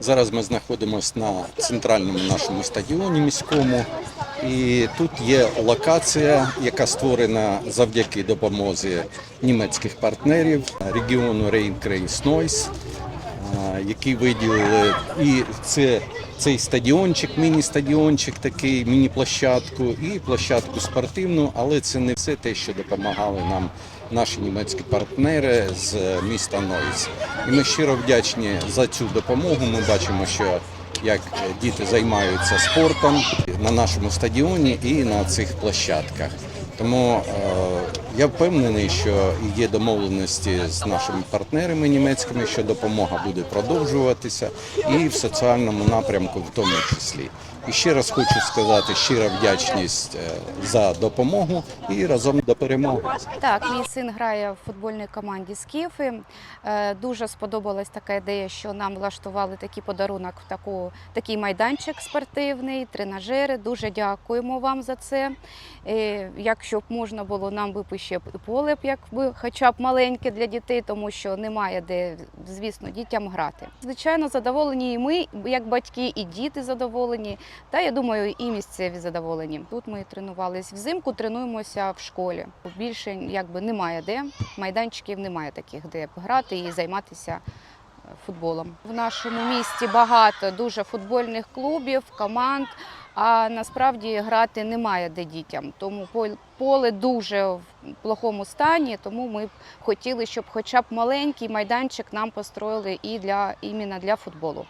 Зараз ми знаходимося на центральному нашому стадіоні міському, і тут є локація, яка створена завдяки допомозі німецьких партнерів регіону Рейн-Крейс Які виділили і це цей стадіончик, міні-стадіончик, такий, міні-площадку і площадку спортивну, але це не все те, що допомагали нам наші німецькі партнери з міста Нойс. І ми щиро вдячні за цю допомогу. Ми бачимо, що як діти займаються спортом на нашому стадіоні і на цих площадках. Тому е, я впевнений, що є домовленості з нашими партнерами німецькими, що допомога буде продовжуватися, і в соціальному напрямку в тому числі. І ще раз хочу сказати щира вдячність е, за допомогу і разом до перемоги. Так, мій син грає в футбольній команді Скіфи. Е, Дуже сподобалась така ідея, що нам влаштували такий подарунок таку, такий майданчик спортивний, тренажери. Дуже дякуємо вам за це. Е, Якщо б можна було, нам б ще б і поле якби хоча б маленьке для дітей, тому що немає де, звісно, дітям грати. Звичайно, задоволені і ми, як батьки, і діти задоволені. Та я думаю, і місцеві задоволені. Тут ми тренувались взимку, тренуємося в школі. Більше якби немає де майданчиків, немає таких, де б грати і займатися е, футболом. В нашому місті багато дуже футбольних клубів, команд. А насправді грати немає де дітям. Тому пол- поле дуже в плохому стані. Тому ми б хотіли, щоб хоча б маленький майданчик нам построїли і для іменно для футболу.